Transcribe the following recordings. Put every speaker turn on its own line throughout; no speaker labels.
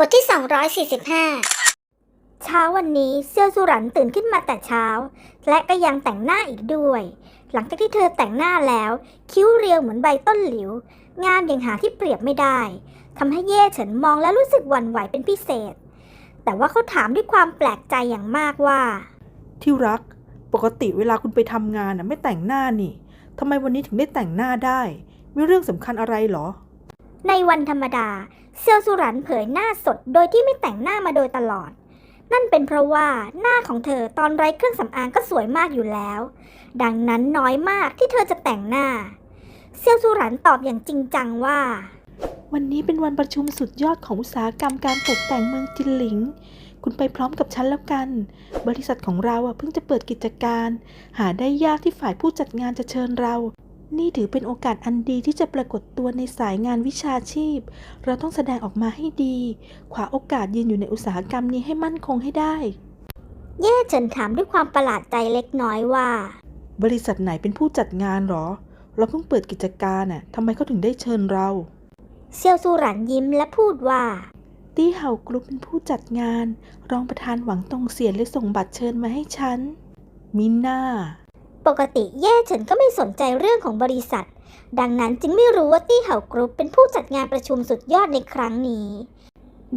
บทที่ 245
เช้าวันนี้เซียวสุรันตื่นขึ้นมาแต่เช้า และก็ยังแต่งหน้าอีกด้วย หลังจากที่เธอแต่งหน้าแล้ว คิ้วเรียวเหมือนใบต้นหลิว งามอย่างหาที่เปรียบไม่ได้ทำให้เย่เฉินมองแล้วรู้สึกหวั่นไหวเป็นพิเศษ แต่ว่าเขาถามด้วยความแปลกใจอย่างมากว่า
ที่รัก ปกติเวลาคุณไปทำงานน่ะไม่แต่งหน้านี่ทำไมวันนี้ถึงได้แต่งหน้าได้ มีเรื่องสำคัญอะไรเหรอ
ในวันธรรมดา เซียวสุรันเผยหน้าสดโดยที่ไม่แต่งหน้ามาโดยตลอด นั่นเป็นเพราะว่าหน้าของเธอตอนไร้เครื่องสำอางก็สวยมากอยู่แล้ว ดังนั้นน้อยมากที่เธอจะแต่งหน้า เซียวสุรันตอบอย่างจริงจังว่า
วันนี้เป็นวันประชุมสุดยอดของอุตสาหกรรมการตกแต่งเมืองจินหลิง คุณไปพร้อมกับฉันแล้วกัน บริษัทของเราเพิ่งจะเปิดกิจการ หาได้ยากที่ฝ่ายผู้จัดงานจะเชิญเรา นี่ถือเป็นโอกาสอันดีที่จะปรากฏตัวในสายงานวิชาชีพ เราต้องแสดงออกมาให้ดี ขวาโอกาสยืนอยู่ในอุตสาหกรรมนี้ให้มั่นคงให้ได้
เย่เฉินถามด้วยความประหลาดใจเล็กน้อยว่า
บริษัทไหนเป็นผู้จัดงานหรอ เราเพิ่งเปิดกิจการน่ะทำไมเขาถึงได้เชิญเรา
เซียวสุรันยิ้มและพูดว่า
ตี้เห่ากรุ๊ปเป็นผู้จัดงาน รองประธานหวังตงเสียนเลยส่งบัตรเชิญมาให้ฉันมิน่า
ปกติเย่เฉินก็ไม่สนใจเรื่องของบริษัท ดังนั้นจึงไม่รู้ว่าตี้เห่ากรุ๊ปเป็นผู้จัดงานประชุมสุดยอดในครั้งนี้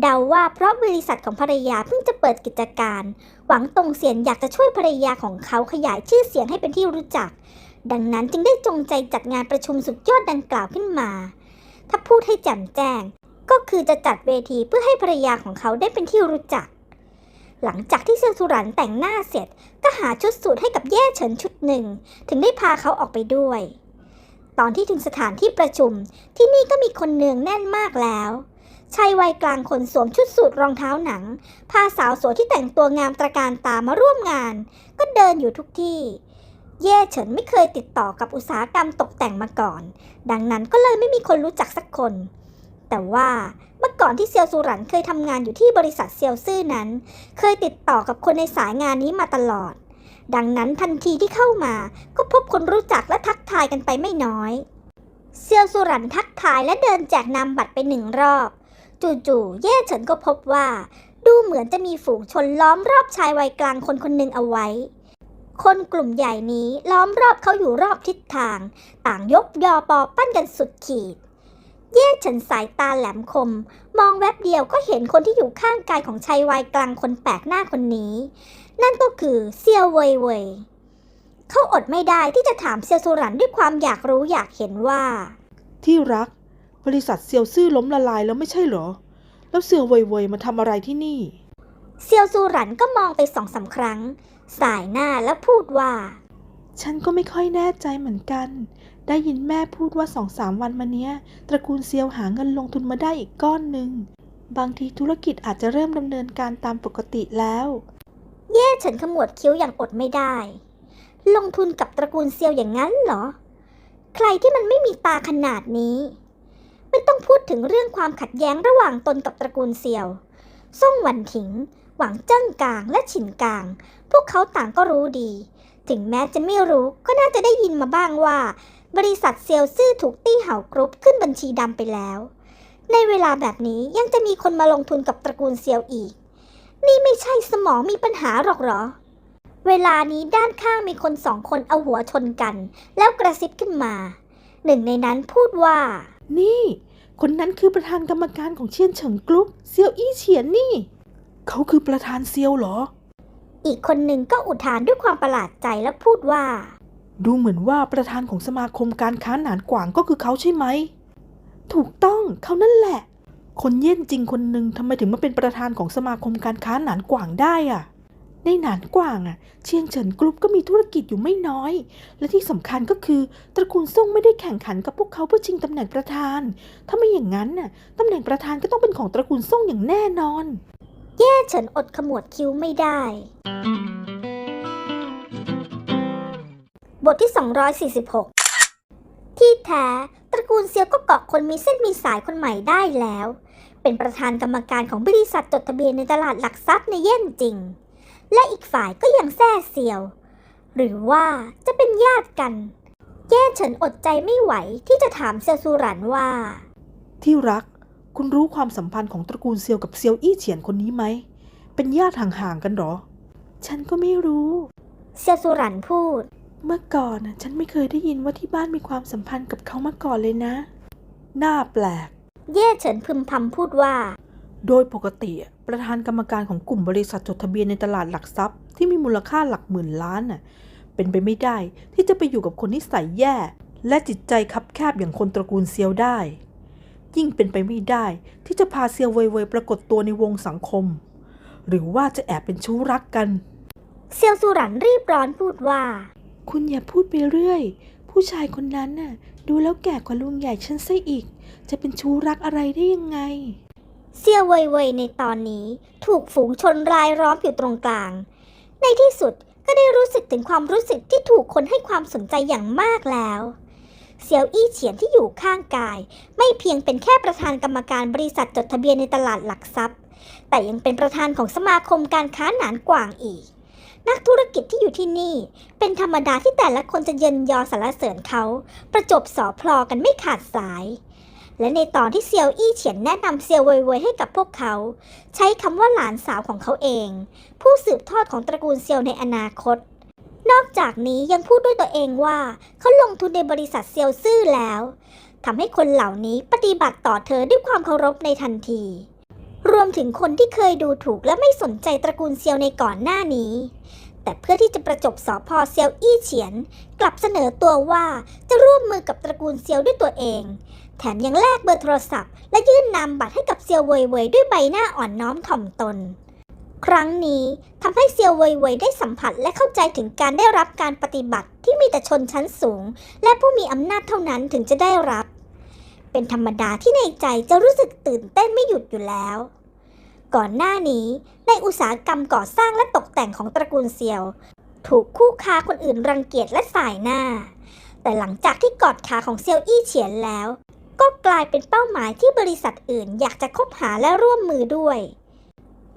เดาว่าเพราะบริษัทของภรรยาเพิ่งจะเปิดกิจการ หวังตงเสียนอยากจะช่วยภรรยาของเขาขยายชื่อเสียงให้เป็นที่รู้จัก ดังนั้นจึงได้จงใจจัดงานประชุมสุดยอดดังกล่าวขึ้นมา ถ้าพูดให้แจ่มแจ้ง ก็คือจะจัดเวทีเพื่อให้ภรรยาของเขาได้เป็นที่รู้จัก หลังจากที่เซียวสุรันแต่งหน้าเสร็จ ก็หาชุดสูทให้กับแย่เฉินชุดหนึ่ง ถึงได้พาเขาออกไปด้วย ตอนที่ถึงสถานที่ประชุมที่นี่ก็มีคนเนืองแน่นมากแล้วชายวัยกลางคนสวมชุดสูทรองเท้าหนัง พาสาวสวยที่แต่งตัวงามตระการตามาร่วมงาน ก็เดินอยู่ทุกที่ เย่เฉินไม่เคยติดต่อกับอุตสาหกรรมตกแต่งมาก่อน ดังนั้นก็เลยไม่มีคนรู้จักสักคน แต่ว่า ก่อนที่เซียวซูหรันเคยทำงานอยู่ที่บริษัทเซียวซื่อนั้น เคยติดต่อกับคนในสายงานนี้มาตลอด ดังนั้นทันทีที่เข้ามาก็พบคนรู้จักและทักทายกันไปไม่น้อย เซียวสุรันทักทายและเดินแจกนำบัตรไปหนึ่งรอบ จู่ๆเย่เฉินก็พบว่า ดูเหมือนจะมีฝูงชนล้อมรอบชายวัยกลางคนคนหนึ่งเอาไว้ คนกลุ่มใหญ่นี้ล้อมรอบเขาอยู่รอบทิศทาง ต่างยกยอปอปั้นกันสุดขีด เย่เฉินสายตาแหลมคม มองแวบเดียวก็เห็นคนที่อยู่ข้างกายของชายวัยกลางคนแปลกหน้าคนนี้ นั่นก็คือเซียวเว่ยเว่ยเขาอดไม่ได้ที่จะถามเซียวสุรันด้วยความอยากรู้อยากเห็นว่า
ที่รัก บริษัทเซียวซื่อล้มละลายแล้วไม่ใช่เหรอ แล้วเซียวเว่ยเว่ยมาทำอะไรที่นี่
เซียวสุรันก็มองไปสองสามครั้ง สายหน้าแล้วพูดว่า
ฉันก็ไม่ค่อยแน่ใจเหมือนกัน ได้ยินแม่พูดว่าสองสามวันมาเนี้ย ตระกูลเซียวหาเงินลงทุนมาได้อีกก้อนหนึ่ง บางทีธุรกิจอาจจะเริ่มดำเนินการตามปกติแล้ว
เย่เฉินขมวดคิ้วอย่างอดไม่ได้ ลงทุนกับตระกูลเซียวอย่างนั้นเหรอ ใครที่มันไม่มีตาขนาดนี้ ไม่ต้องพูดถึงเรื่องความขัดแย้งระหว่างตนกับตระกูลเซียวซ่งหวันถิง หวังเจิ้งกางและฉินกาง พวกเขาต่างก็รู้ดี ถึงแม้จะไม่รู้ก็น่าจะได้ยินมาบ้างว่า บริษัทเซียวซื่อถูกตี้เห่ากรุ๊ปขึ้นบัญชีดำไปแล้ว ในเวลาแบบนี้ยังจะมีคนมาลงทุนกับตระกูลเซียวอีก นี่ไม่ใช่สมองมีปัญหาหรอกเหรอ เวลานี้ด้านข้างมีคนสองคนเอาหัวชนกัน แล้วกระซิบขึ้นมา หนึ่งในนั้นพูดว่า
นี่ คนนั้นคือประธานกรรมการของเชียนเฉิงกรุ๊ปเซียวอี้เฉียนนี่ เขาคือประธานเซียวเหรอ
อีกคนหนึ่งก็อุทานด้วยความประหลาดใจและพูดว่า
ดูเหมือนว่าประธานของสมาคมการค้าหนานกว่างก็คือเขาใช่ไหม ถูกต้องเขานั่นแหละ คนเย่นจริงคนหนึ่งทำไมถึงมาเป็นประธานของสมาคมการค้าหนานกว่างได้อะในหนานกว่างอะเชียงเฉินกรุ๊ปก็มีธุรกิจอยู่ไม่น้อย และที่สำคัญก็คือ ตระกูลซ่งไม่ได้แข่งขันกับพวกเขาเพื่อชิงตำแหน่งประธาน ถ้าไม่อย่างนั้นน่ะตำแหน่งประธานก็ต้องเป็นของตระกูลซ่งอย่างแน่นอน
แย่เฉินอดขมวดคิ้วไม่ได้ บทที่ 246 ที่แท้ตระกูลเซียวก็เกาะคนมีเส้นมีสายคนใหม่ได้แล้ว เป็นประธานกรรมการของบริษัทจดทะเบียนในตลาดหลักทรัพย์ในเย่นจริง และอีกฝ่ายก็ยังแซ่เซียว หรือว่าจะเป็นญาติกัน แย่เฉินอดใจไม่ไหวที่จะถามเซียวซูหรันว่า
ที่รัก คุณรู้ความสัมพันธ์ของตระกูลเซียวกับเซียวอี้เฉียนคนนี้ไหม เป็นญาติห่างๆกันเหรอ ฉันก็ไม่รู้
เซียวสุรันพูด
เมื่อก่อนน่ะฉันไม่เคยได้ยินว่าที่บ้านมีความสัมพันธ์กับเขามาก่อนเลยนะ น่าแปลก
เย่เฉินพึมพำพูดว่า
โดยปกติอะประธานกรรมการของกลุ่มบริษัทจดทะเบียนในตลาดหลักทรัพย์ที่มีมูลค่าหลักหมื่นล้านน่ะ เป็นไปไม่ได้ที่จะไปอยู่กับคนนิสัยแย่ และจิตใจคับแคบอย่างคนตระกูลเซียวได้ ยิ่งเป็นไปไม่ได้ที่จะพาเซียวเว่ยเว่ยปรากฏตัวในวงสังคม หรือว่าจะแอบเป็นชู้รักกัน
เซียวสุรันรีบร้อนพูดว่า
คุณอย่าพูดไปเรื่อย ผู้ชายคนนั้นน่ะ ดูแล้วแก่กว่าลุงใหญ่ฉันซะอีก จะเป็นชู้รักอะไรได้ยังไง
เซียวเว่ยเวยในตอนนี้ ถูกฝูงชนรายล้อมอยู่ตรงกลาง ในที่สุดก็ได้รู้สึกถึงความรู้สึกที่ถูกคนให้ความสนใจอย่างมากแล้วเซียวอี้เฉียนที่อยู่ข้างกาย ไม่เพียงเป็นแค่ประธานกรรมการบริษัทจดทะเบียนในตลาดหลักทรัพย์ แต่ยังเป็นประธานของสมาคมการค้าหนานกว่างอีก นักธุรกิจที่อยู่ที่นี่ เป็นธรรมดาที่แต่ละคนจะเยินยอสรรเสริญเขา ประจบสอพลอกันไม่ขาดสาย และในตอนที่เซียวอี้เฉียนแนะนำเซียวเว่ยเว่ยให้กับพวกเขา ใช้คำว่าหลานสาวของเขาเอง ผู้สืบทอดของตระกูลเซียวในอนาคต นอกจากนี้ยังพูดด้วยตัวเองว่าเขาลงทุนในบริษัทเซียวซื่อแล้วทำให้คนเหล่านี้ปฏิบัติต่อเธอด้วยความเคารพในทันที รวมถึงคนที่เคยดูถูกและไม่สนใจตระกูลเซียวในก่อนหน้านี้ แต่เพื่อที่จะประจบสอพอเซียวอี้เฉียน กลับเสนอตัวว่าจะร่วมมือกับตระกูลเซียวด้วยตัวเอง แถมยังแลกเบอร์โทรศัพท์ และยื่นนามบัตรให้กับเซียวเว่ยเว่ยด้วยใบหน้าอ่อนน้อมถ่อมตน ครั้งนี้ทำให้เซียวเว่ยเว่ยได้สัมผัสและเข้าใจถึงการได้รับการปฏิบัติที่มีแต่ชนชั้นสูง และผู้มีอำนาจเท่านั้นถึงจะได้รับ เป็นธรรมดาที่ในใจจะรู้สึกตื่นเต้นไม่หยุดอยู่แล้ว ก่อนหน้านี้ในอุตสาหกรรมก่อสร้างและตกแต่งของตระกูลเซียว ถูกคู่ค้าคนอื่นรังเกียจและสายหน้า แต่หลังจากที่กอดขาของเซียวอี้เฉียนแล้ว ก็กลายเป็นเป้าหมายที่บริษัทอื่นอยากจะคบหาและร่วมมือด้วย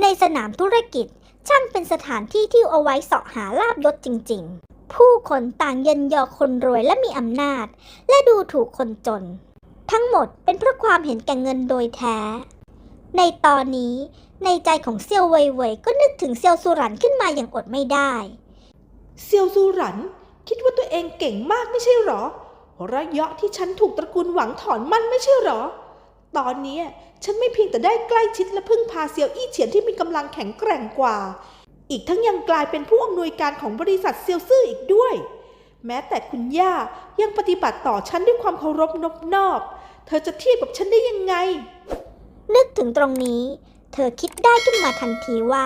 ในสนามธุรกิจช่างเป็นสถานที่ที่เอาไว้เสาะหาลาบยศจริง ๆ ผู้คนต่างเยินยอคนรวยและมีอำนาจ และดูถูกคนจน ทั้งหมดเป็นเพราะความเห็นแก่เงินโดยแท้ ในตอนนี้ในใจของเซียวเว่ยเว่ยก็นึกถึงเซียวสุรันขึ้นมาอย่างอดไม่ได้
เซียวซูหรันคิดว่าตัวเองเก่งมากไม่ใช่หรอระยะที่ฉันถูกตระกูลหวังถอนมั่นไม่ใช่หรอ ตอนนี้ฉันไม่เพียงแต่ได้ใกล้ชิดและพึ่งพาเซียวอี้เฉียนที่มีกำลังแข็งแกร่งกว่า อีกทั้งยังกลายเป็นผู้อำนวยการของบริษัทเซียวซื่ออีกด้วย แม้แต่คุณย่ายังปฏิบัติต่อฉันด้วยความเคารพนอบนอบ เธอจะเทียบกับฉันได้ยังไง
นึกถึงตรงนี้ เธอคิดได้ขึ้นมาทันทีว่า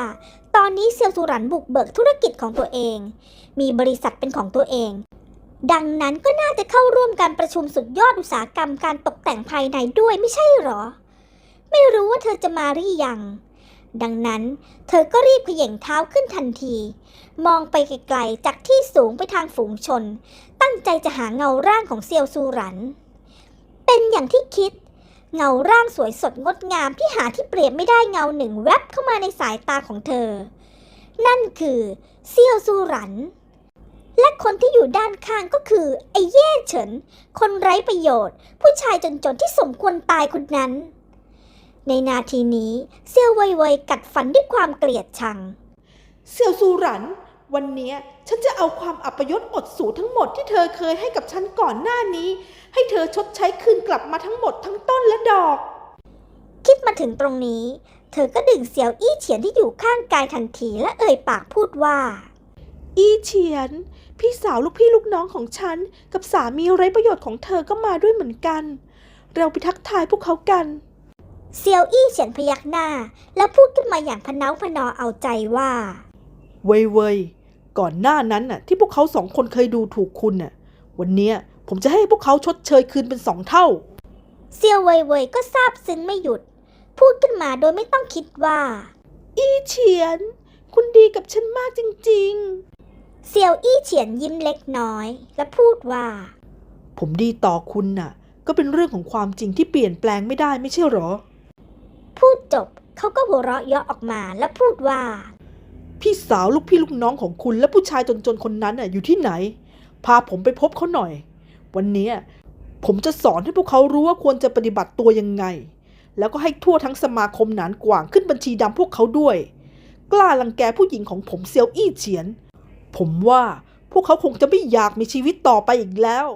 ตอนนี้เซียวสุรันบุกเบิกธุรกิจของตัวเอง มีบริษัทเป็นของตัวเอง ดังนั้นก็น่าจะเข้าร่วมการประชุมสุดยอดอุตสาหกรรมการตกแต่งภายในด้วยไม่ใช่หรอ ไม่รู้ว่าเธอจะมาหรือยัง ดังนั้น เธอก็รีบเขย่งเท้าขึ้นทันที มองไปไกลๆจากที่สูงไปทางฝูงชน ตั้งใจจะหาเงาร่างของเซียวซูรัน เป็นอย่างที่คิด เงาร่างสวยสดงดงามที่หาที่เปรียบไม่ได้เงาหนึ่งแวบเข้ามาในสายตาของเธอ นั่นคือเซียวซูหรัน และคนที่อยู่ด้านข้างก็คือไอ้เย่เฉิน คนไร้ประโยชน์ ผู้ชายจนๆที่สมควรตายคนนั้น ในนาทีนี้เซียวเว่ยเว่ยกัดฟันด้วยความเกลียดชัง
เซียวซูหรัน วันเนี้ยฉันจะเอาความอัปยศอดสูทั้งหมดที่เธอเคยให้กับฉันก่อนหน้านี้ ให้เธอชดใช้คืนกลับมาทั้งหมดทั้งต้นและดอก
คิดมาถึงตรงนี้ เธอก็ดึงเซียวอี้เฉียนที่อยู่ข้างกายทันทีและเอ่ยปากพูดว่า
อีเฉียน พี่สาวลูกพี่ลูกน้องของฉัน กับสามีไร้ประโยชน์ของเธอก็มาด้วยเหมือนกัน เราไปทักทายพวกเขากัน
เซียวอี้เฉียนพยักหน้า แล้วพูดขึ้นมาอย่างพะเนาพะนอเอาใจว่า
เว่ยเว่ยก่อนหน้านั้นน่ะ ที่พวกเขาสองคนเคยดูถูกคุณน่ะ วันเนี้ยผมจะให้พวกเขาชดเชยคืนเป็นสองเท่า
เซียวเว่ยเว่ยก็ซาบซึ้งไม่หยุด พูดขึ้นมาโดยไม่ต้องคิดว่า
อีเฉียน คุณดีกับฉันมากจริง
เซียวอี้เฉียนยิ้มเล็กน้อย และพูดว่า
ๆผมดีต่อคุณน่ะ ก็เป็นเรื่องของความจริงที่เปลี่ยนแปลงไม่ได้ไม่ใช่หรอ
พูดจบเขาก็หัวเราะเยาะออกมาและพูดว่า
พี่สาวลูกพี่ลูกน้องของคุณและผู้ชายจนๆคนนั้นน่ะอยู่ที่ไหน พาผมไปพบเขาหน่อย วันนี้ผมจะสอนให้พวกเขารู้ว่าควรจะปฏิบัติตัวยังไง แล้วก็ให้ทั่วทั้งสมาคมหนานกว่างขึ้นบัญชีดำพวกเขาด้วย กล้ารังแกผู้หญิงของผมเซียวอี้เฉียน ผมว่าพวกเขาคงจะไม่อยากมีชีวิตต่อไปอีกแล้ว